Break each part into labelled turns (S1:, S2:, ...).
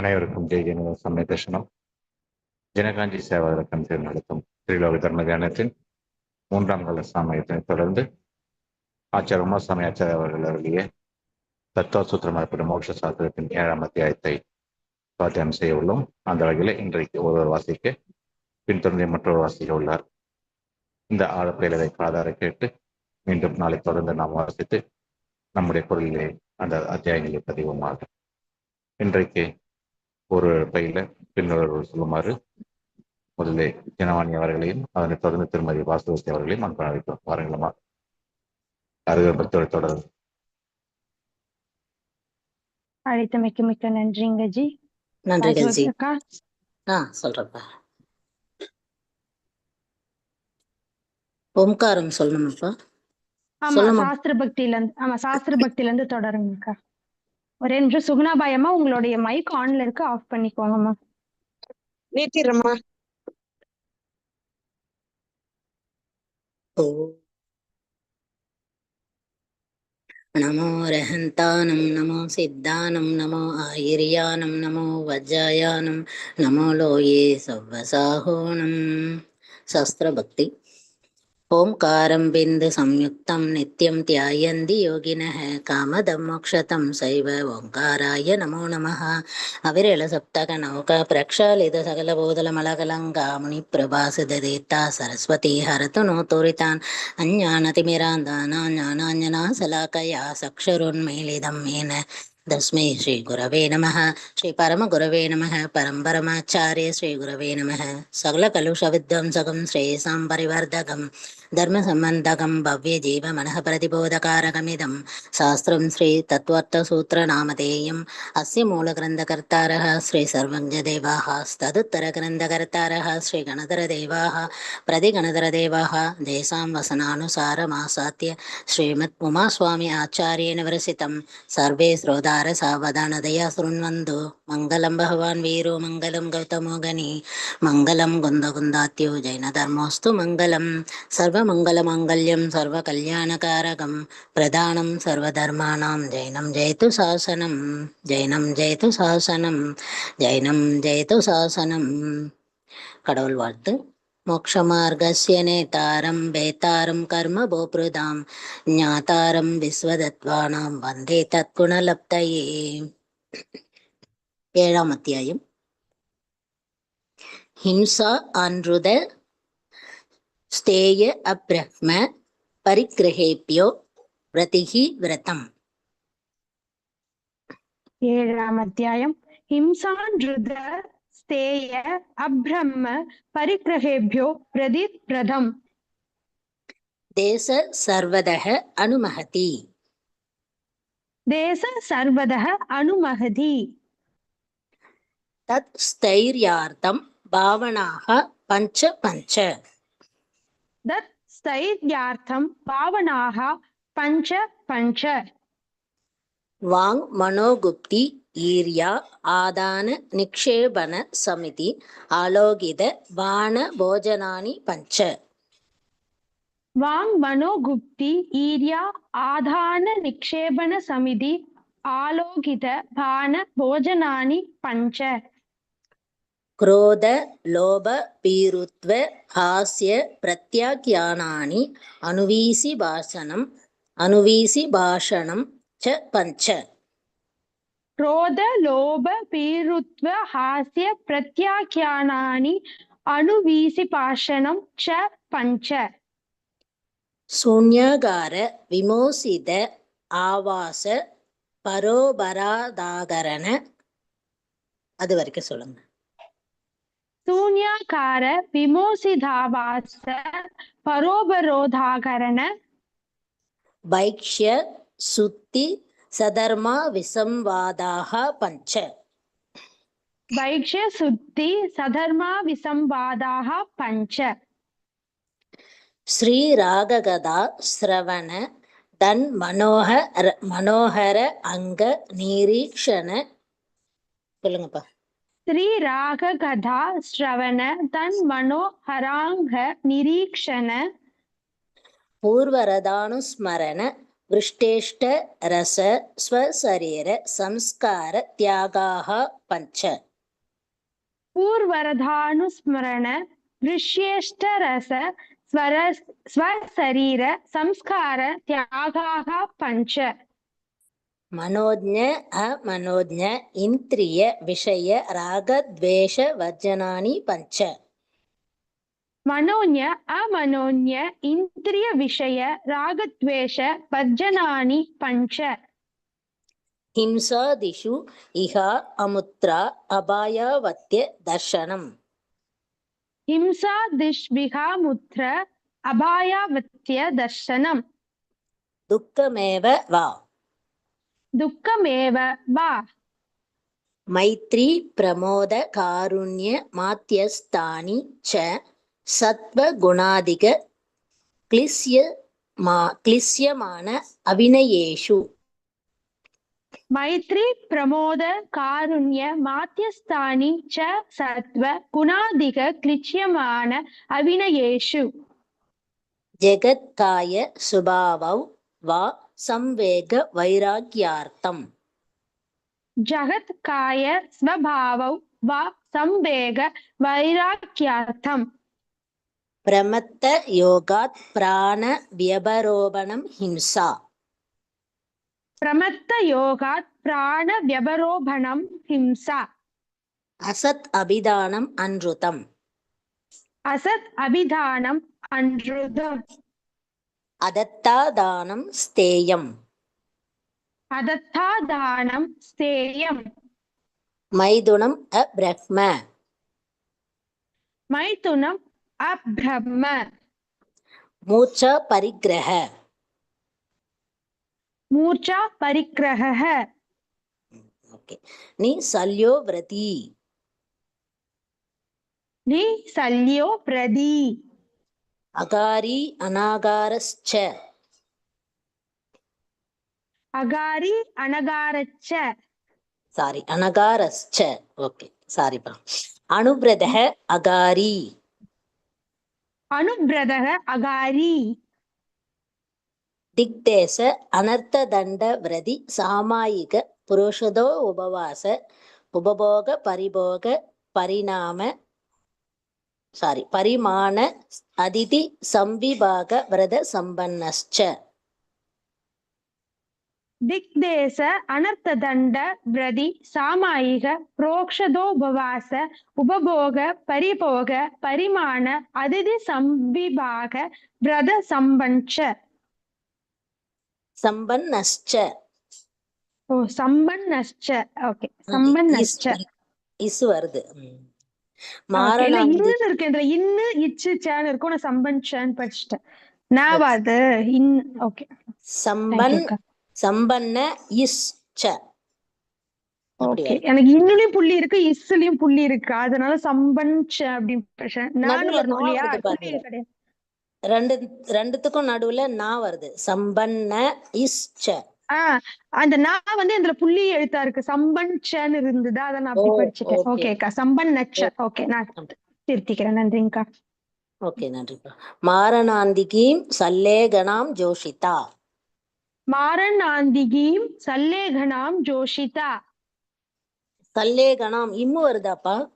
S1: அனைவருக்கும் ஜெய் ஜெனவ சமய தர்ஷனம் ஜனகாஞ்சி சேவாதரக்கம் திரு நடத்தும் திருவிழாவை தர்ம தியானத்தின் மூன்றாம் கால சமயத்தை தொடர்ந்து ஆச்சார உமாசாமி ஆச்சார அவர்கள் அருளிய தத்துவ சூத்திரம் எனப்படும் மோட்ச சாஸ்திரத்தின் ஏழாம் அத்தியாயத்தை பாத்தியம் செய்ய உள்ளோம். அந்த வகையில் இன்றைக்கு ஒருவர் வாசிக்க பின்தொடர்ந்து மற்றொரு வாசிக்க உள்ளார். இந்த ஆழப்பயிலரை காதார கேட்டு மீண்டும் நாளை தொடர்ந்து நாம் வாசித்து நம்முடைய குரலிலே அந்த அத்தியாயங்களை பதிவுமாக இன்றைக்கு ஒரு பயில பின்னொரு சொல்லுமாறு முதலிலே ஜனவாணி அவர்களையும் அதனைத் தொடர்ந்து திருமதி வாசுவசி அவர்களையும் அன்பு அழைக்கிறோம் வாருங்களமா அருகே பக்தோடு தொடர்ந்து
S2: அழைத்தமைக்கு மிக்க நன்றிங்க ஜி. ராஜவதி அக்கா?
S3: ஆ சொல்றப்பா ஓம்காரம் சொல்லணுமாப்பா.
S2: ஆமா. சாஸ்திர பக்தியில இருந்து ஆமா சாஸ்திர பக்தியில இருந்து தொடருங்கக்கா ஒரே நிமிஷம். சுகுணாபாயம்மா உங்களுடைய மைக் ஆன்ல இருக்கு. ஆஃப் பண்ணிக்கோங்கம்மா.
S4: நிறுத்திடுறேம்மா
S3: ஓ. நமோ ரஹந்தானம் நமோ சித்தானம் நமோ ஆயிரியானம் நமோ வஜாயானம் நமோ லோயே பக்தி ఓంకారం బిందు సంయుక్తం నిత్యం ధ్యాయంది యోగిన కామదం మోక్షతం శైవ ఓంకారాయ నమో నమ. అవిరళ సప్తక నౌక ప్రక్షాళిత సకల బోధల మలకలంగా ముని ప్రభాసిదేత సరస్వతి హరతు నోతురితాన్ అజ్ఞానతిమిరాందానా జ్ఞానాంజనా సలాకయా సక్షరున్మేలిదం మేన తస్మై శ్రీ గురవే నమ. శ్రీ పరమ గురవే నమ. పరంపరమాచార్య శ్రీ గురవే నమ. సకల కలుష విధ్వంసకం శ్రేయసాం పరివర్ధకం. தர்மசம்பந்தகம் பவ்ய ஜீவ மனக பிரதிபோதகாரகமிதம் சாஸ்திரம் ஸ்ரீ தத்வர்த்தசூத்திர நாமதேயம் அஸ்ய மூல கிரந்தகர்த்தாரக ஸ்ரீ சர்வஜ தேவாக ஸ்ததுத்தர கிரந்தகர்த்தாரக ஸ்ரீ கணதர தேவாக பிரதி கணதர தேவாக தேசாம் வசனானுசாரமாசாத்திய ஸ்ரீமத் உமா சுவாமி ஆச்சாரியேன விரசிதம் சர்வே ஸ்ரோதார சாவதானதயா சுருண்வந்து மங்களம் பகவான் வீரோ மங்களம் கௌதமோகனி மங்களம் குந்த குந்தாத்யோ தர்மோஸ்து மங்களம் சர்வ सर्वमङ्गलमाङ्गल्यं सर्वकल्याणकारकं प्रधानं सर्वधर्माणां जैनं जयतु शासनं जैनं जयतु சாசனம் ஜைனம் ஜெயது சாசனம் கடவுள் வாழ்த்து மோக்ஷமார்கஸ்ய நேதாரம் வேதாரம் கர்ம போப்ருதாம் ஞாதாரம் விஸ்வதத்வானாம் வந்தே தத்குணலப்தயே ஏழாம் அத்தியாயம் ஹிம்சா அன்ருத ஸ்தேய அப்ரஹ்ம பரிக்கிரகேபியோ பிரதிகி விரதம்.
S2: ஏழாம் அத்தியாயம். ஹிம்சான்ருத ஸ்தேய அப்ரம்ம பரிக்கிரகேபியோ பிரதி பிரதம்
S3: தேச சர்வதக அனுமகதி
S2: தேச சர்வதः அனுமகதி
S3: தத் ஸ்தைர்யார்த்தம் பாவனாக பஞ்ச பஞ்ச
S2: தத் ஸ்தைர்யார்த்தம் பாவனாக பஞ்ச பஞ்ச.
S3: வாங் மனோகுப்தி ஈர்யா ஆதான நிக்ஷேபன சமிதி ஆலோகித வான போஜனானி பஞ்ச.
S2: வாங் மனோகுப்தி ஈர்யா ஆதான நிக்ஷேபண சமிதி ஆலோகித பான போஜனானி பஞ்ச.
S3: क्रोध लोभ पीरुत्व हास्य प्रत्याख्यानानि अनुवीसि भाषणम् अनुवीसि भाषणं च पञ्च
S2: क्रोध लोभ पीरुत्व हास्य प्रत्याख्यानानि अनुवीसिपाशनं च पञ्च
S3: शून्यागार विमोसित ஆவாச பரோபராதாகரண அது வரைக்கும் சொல்லுங்க
S2: शून्याकार विमोसिधावास परोपरोधाकरण
S3: பைக்ஷ்ய சுத்தி சதர்மா விசம்வாதாக பஞ்ச
S2: वैक्ष्य शुद्धि सधर्मा विसंवादाः पञ्च
S3: ஸ்ரீராககதா ஸ்ரவண தன் மனோகர மனோகர அங்க நீரீக்ஷண சொல்லுங்கப்பா
S2: ஸ்ரீராககதா ஸ்ரவண தன் மனோஹராங்க நிரீக்ஷண
S3: பூர்வரதானுஸ்மரண விருஷ்டேஷ்ட ரச ஸ்வசரீர சம்ஸ்கார தியாகாக பஞ்ச.
S2: பூர்வரதானுஸ்மரண விருஷ்யேஷ்ட ரச ஸ்வர ஸ்வசரீர சம்ஸ்கார தியாகாக பஞ்ச.
S3: मनोज्ञ अमनोज्ञ इन्द्रिय विषय रागद्वेष वर्जनानि पञ्च
S2: मनोन्य अमनोन्य इन्द्रिय विषय रागद्वेष वर्जनानि पञ्च
S3: हिंसादिषु इह अमुत्रा अपायावत्य दर्शनम्
S2: हिंसा दिष्विहामुत्र अभायावत्य दर्शनम्
S3: दुःखमेव वा
S2: துக்கமேவ? வா.
S3: மைத்ரி பிரமோத காருண்ய மாத்தியஸ்தானி ச சத்வ குணாதிக கிளிஸ்ய மா கிளிஸ்யமான
S2: அபிநயேஷு. மைத்ரி பிரமோத காருண்ய மாத்தியஸ்தானி ச சத்வ குணாதிக கிளிச்சியமான
S3: அபிநயேஷு. ஜெகத்காய சுபாவவ் வா संवेग वैराग्यार्थम्
S2: जगत् काय स्वभावौ वा संवेग वैराग्यार्थम्
S3: प्रमत्त योगात् प्राण व्यवरोपणं हिंसा
S2: प्रमत्त योगात् प्राण व्यवरोभणं हिंसा
S3: असत् अभिधानम् அதத்தாதானம்
S2: ஸ்தேயம். அதத்தாதானம் ஸ்தேயம்.
S3: மைதுனம் அப்ரஹ்ம.
S2: மைதுனம் அப்ரஹ்ம.
S3: மூச்சா பரிக்கிரக
S2: மூச்சா பரிக்கிரக
S3: ஓகே. நீ
S2: சல்யோ விரதி.
S3: நீ சல்யோ பிரதி
S2: அகாரி அனாகாரஸ்ச.
S3: அகாரி அனகாரச்ச.
S2: சாரி அனகாரஸ்ச.
S3: ஓகே சாரிப்பா அனுபிரதக அகாரி. அனுபிரதக அகாரி. திக்தேச
S2: அனர்த்த தண்ட
S3: விரதி சாமாயிக புருஷதோ உபவாச. உபபோக பரிபோக பரிணாம சாரி பரிமாண அதிதி சம்பிபாக விரத சம்பன்னஸ்ச திக்தேச
S2: அனர்த்த தண்ட விரதி சாமாயிக புரோக்ஷதோபவாச உபபோக பரிபோக பரிமாண அதிதி சம்பிபாக விரத சம்பன்ச
S3: சம்பன்னஸ்ச
S2: ஓ சம்பன்னஸ்ச ஓகே சம்பன்னஸ்ச
S3: இஸ் வருது ம்.
S2: இல்ல
S3: மாரணாந்தி
S2: இன்னுன்னு இருக்கு இதுல இன்னு இச்சு சேன்னு இருக்கும் நான் சம்பன்சேன்னு படிச்சுட்டேன். நாவா அது இன் ஓகே.
S3: சம்பன் சம்பன்ன இஸ் ச.
S2: எனக்கு இன்னுலயும் புள்ளி இருக்கு இஸ்லயும் புள்ளி இருக்கு. அதனால சம்பன்ச அப்படின்னு படிச்சேன். நான் வரணும் இல்லையா?
S3: ரெண்டு ரெண்டுத்துக்கும் நடுவுல நா வருது. சம்பன்ன இஸ் ச.
S2: ஆஹ் அந்த நான் வந்து இதுல புள்ளி எழுத்தா இருக்கு சம்பன்சன்னு இருந்ததா? அதை நான் அப்படி படிச்சுட்டேன். ஓகேக்கா. சம்பன்னச்ச ஓகே. நான் திருத்திக்கிறேன். நன்றிங்கக்கா
S3: ஓகே. நன்றிப்பா. மாரணாந்திகீம் சல்லேகணாம் ஜோஷிதா.
S2: மாரணாந்திகீம் சல்லேகனாம் ஜோஷிதா.
S3: சல்லேகணாம் இம்மு வருதாப்பா?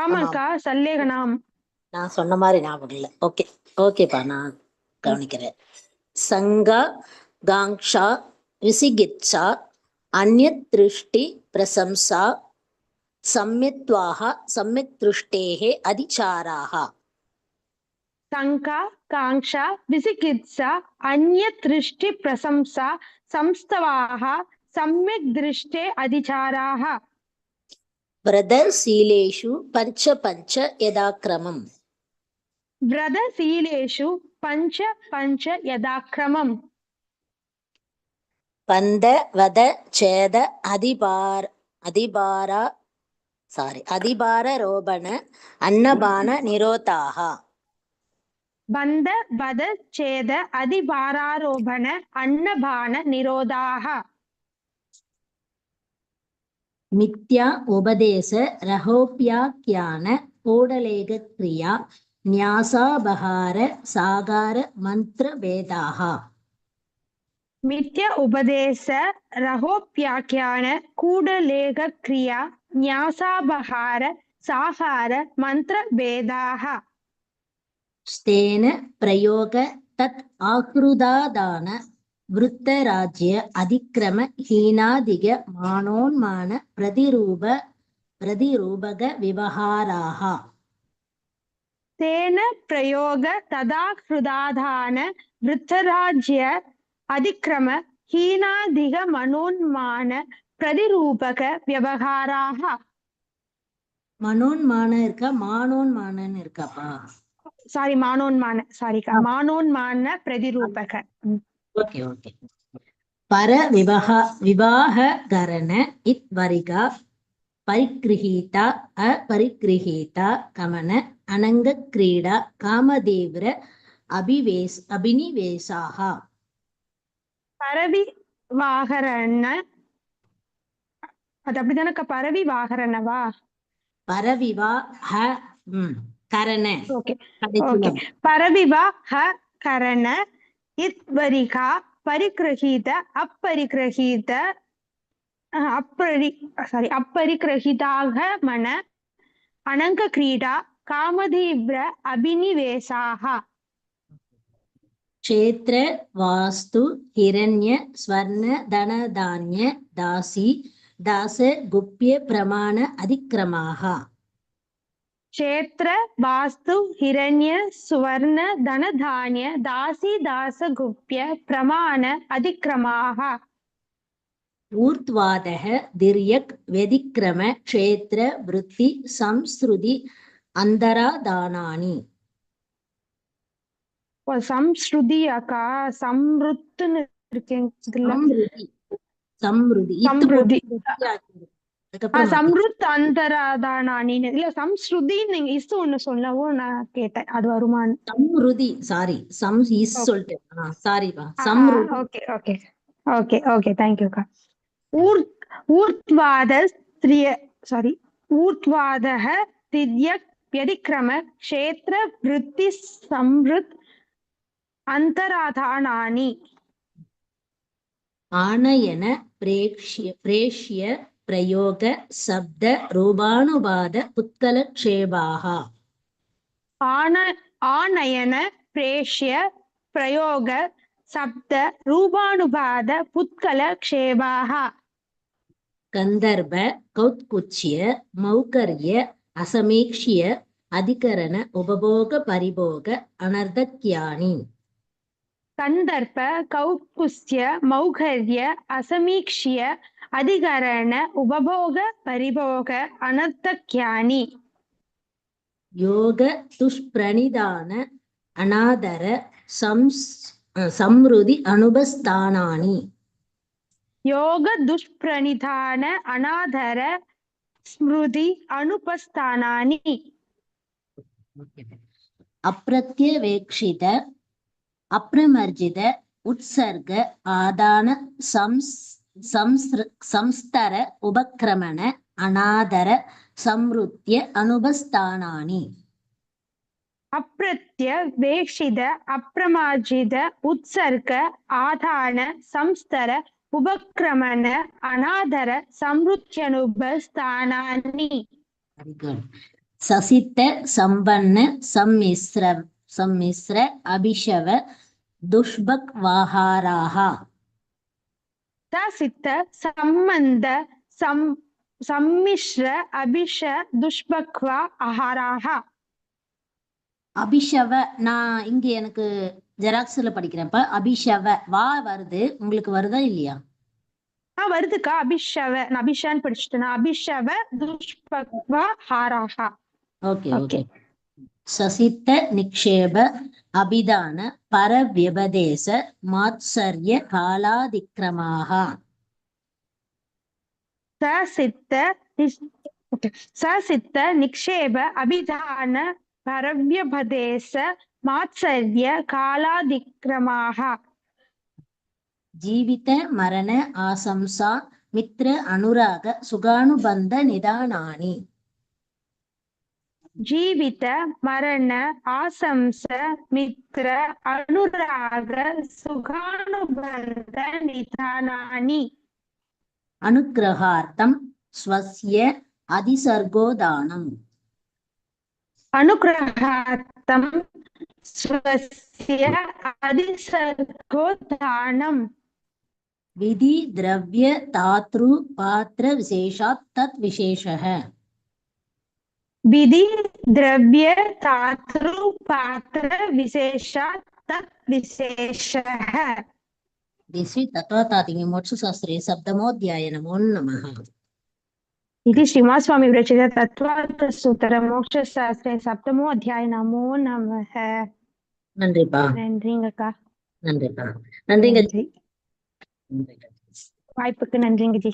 S2: ஆமாக்கா. சல்லேகனாம்.
S3: நான் சொன்ன மாதிரி ஞாபகம் இல்லை. ஓகே. ஓகேப்பா. நான் கவனிக்கிறேன். சங்கா गांक्षा विसिगित्सा अन्यदृष्टि प्रशंसा सम्यत्वाः सम्यक् दृष्टेः अधिचाराः
S2: शङ्का काङ्क्षा विसिकित्सा अन्यदृष्टिप्रशंसा संस्तवाः सम्यक् दृष्टे अधिचाराः।
S3: व्रतशीलेषु पञ्च पञ्च यदाक्रमम्।
S2: व्रतशीलेषु पञ्च पञ्च यदाक्रमम्।
S3: பந்த வத சேத அதிபார் அதிபாரா சாரி அதிபார ரோபண அன்னபான நிரோதாக
S2: बन्ध वद चेद अधिभारारोपण अन्नबाण निरोधाः
S3: மித்யா உபதேச ரகோப்யாக்கியான கூடலேக கிரியா நியாசாபகார சாகார மந்திர ಮಿಥ್ಯ
S2: ಉಪದೇಶ ರಹೋಪ್ಯಾಖ್ಯಾನ ಕೂಡಲೇಖ ಕ್ರಿಯಾ ನ್ಯಾಸಾಪಹಾರ ಸಾಹಾರ ಮಂತ್ರ ಭೇದಾಹ
S3: ಸ್ತೇನ ಪ್ರಯೋಗ ತತ್ ಆಹೃದಾದಾನ ವೃತ್ತರಾಜ್ಯ ಅಧಿಕ್ರಮ ಹೀನಾದಿಗ ಮಾನೋನ್ಮಾನ ಪ್ರತಿರೂಪ ಪ್ರತಿರೂಪಕ ವಿವಹಾರಾಹ
S2: ತೇನ ಪ್ರಯೋಗ ತದಾ ಹೃದಾಧಾನ ವೃತ್ತರಾಜ್ಯ அதிக்ரம ஹீனாதிக மனோன்மான பிரதிரூபக விவகாராக.
S3: மனோன்மான இருக்கா? மானோன்மானன்னு இருக்காப்பா?
S2: சாரி மானோன்மான. சாரிக்கா மானோன்மான பிரதிரூபக.
S3: Okay okay. பர விவகா விவாகரண இத் வரிகா பரிகிரகீதா அபரிகிரகீதா கமன அனங்க கிரீடா காமதேவிர அபிவேஸ் அபினிவேசாகா.
S2: பரவி வாகரண அது அப்படிதானக்கா? பரவி வாகரணவா
S3: பரவிவா ஹ ம் கரண.
S2: ஓகே. ஓகே. பரவிவா ஹ கரண. இத்வரிகா பரிகிரகீத அப்பரிகிரகீத அப்பரி சாரி அப்பரிகிரகிதாக மன அனங்க கிரீடா காமதீவ்ர அபினிவேசாக.
S3: ക്ഷേത്ര വാസ്തു ഹിരണ്യ സ്വർണ ധനധാന്യ ദാസി ദാസ ഗുപ്യ
S2: പ്രമാണ അതിക്രമാഹ ക്ഷേത്ര വാസ്തു ഹിരണ്യ സുവർണ ധനധാന്യ ദാസി ദാസ ഗുപ്യ പ്രമാണ
S3: അതിക്രമാഹ ഊർധ്വാദഹ ദിര്യക് വ്യതിക്രമ ക്ഷേത്ര വൃത്തി സംസ്കൃതി
S2: അന്തരാദാനാനി சம்ஸ்ருதி அக்கா சம்ருத்துன்னு இருக்கேன் இதுல
S3: சம்ருதி சம்ருதி இத்து
S2: சம்ருதி
S3: போட்டு
S2: ஆ,
S3: அதுக்கப்புறம்
S2: சம்ருத் அந்தராதானின்னு இல்ல சம்ஸ்ருதி நீங்க இசு ஒண்ணு சொல்லவும் நான் கேட்டேன் அது வருமான்னு
S3: Samruthi sorry some is
S2: Okay.
S3: சொல்லிட்டேன் சாரிப்பா Samruthi
S2: okay okay okay okay தேங்க்யூக்கா ஊர் ஊர்த்வாத ஸ்திரிய சாரி ஊர்த்வாதः திரியக் व्यतिक्रम क्षेत्र वृत्ति संवृत् அந்தராதானானி.
S3: ஆனயன பிரேக்ஷிய பிரேஷ்ய பிரயோக சப்த ரூபானுபாத
S2: புத்தலக்ஷேபாக. ஆன ஆனயன பிரேஷ்ய பிரயோக சப்த ரூபானுபாத புத்கலக்ஷேபாக
S3: கந்தர்ப கௌத்குச்சிய மௌகரிய அசமீக்ஷிய அதிகரண உபபோக பரிபோக அனர்தக்கியானி
S2: கந்தர்ப்ப கௌப்புஸ்ய மௌகர்ய அசமீக்ஷிய அதிகரண உபபோக பரிபோக அனர்த்தக்யானி.
S3: யோக துஷ்பிரணிதான அநாதர சம்ஸ் சம்ருதி அனுபஸ்தானானி.
S2: யோக துஷ்பிரணிதான அநாதர ஸ்மிருதி அனுபஸ்தானானி.
S3: அப்பிரத்யவேக்ஷித అప్రమర్జిత ఉత్సర్గ ఆదాన సంస్తర ఉపక్రమణ అనాదర
S2: సంవృత్య అనుభస్థానాన్ని அப்பிரத்ய வேஷித அப்பிரமாஜித உத்சர்க ஆதான சம்ஸ்தர உபக்கிரமண
S3: அநாதர சம்ருத்யனுபஸ்தானானி சசித்த சம்பன்ன சம்மிஸ்ர சம்மிஸ்ர அபிஷவ துஷ்பக் வாஹாராக
S2: सिद्ध संबंध सम सम्मिश्र अभिष दुष्पक्वा आहाराः
S3: அபிஷவ நான் இங்க எனக்கு ஜெராக்ஸ்ல படிக்கிறேன்ப்ப அபிஷவ வா வருது உங்களுக்கு வருதா இல்லையா
S2: ஆ வருதுக்கா அபிஷவ நான் அபிஷான்னு படிச்சுட்டேன் அபிஷவ துஷ்பக்வா ஹாராஹா
S3: ஓகே
S2: Okay.
S3: ஓகே சசித்த நிக்ஷேப அபிதான பரவியபதேச மாத்சரிய காலாதிக்கிரமாக
S2: சசித்த சசித்த நிக்ஷேப அபிதான பரவியபதேச மாத்சரிய காலாதிக்கிரமாக
S3: ஜீவித மரண ஆசம்சா மித்ர அனுராக சுகானுபந்த நிதானானி.
S2: जीवित मरण आसंस मित्र अनुराग आशंसमित्र निधानानि
S3: अनुग्रहार्थं स्वस्य अधिसर्गोदानम्
S2: अनुग्रहार्थं स्वस्य अधिसर्गोदानम्
S3: विधि द्रव्य धातृ पात्र विशेषात् तत् विशेषः
S2: विधि द्रव्य तातृ पात्र विशेषात् तत् विशेषः
S3: தி ஸ்ரீ தத்வதாதிகி மோட்சசாஸ்திரே சப்தமோத்தியாய நமோ நமः
S2: इति श्रीमास्वामी विरचित तत्त्वार्थसूत्र मोक्षशास्त्रे सप्तमो अध्याय नमो नमः
S3: நன்றிப்பா
S2: நன்றிங்கக்கா
S3: நன்றிப்பா நன்றிங்க
S2: நன்றி
S3: நன்றிங்க
S2: வாய்ப்புக்கு நன்றிங்க ஜி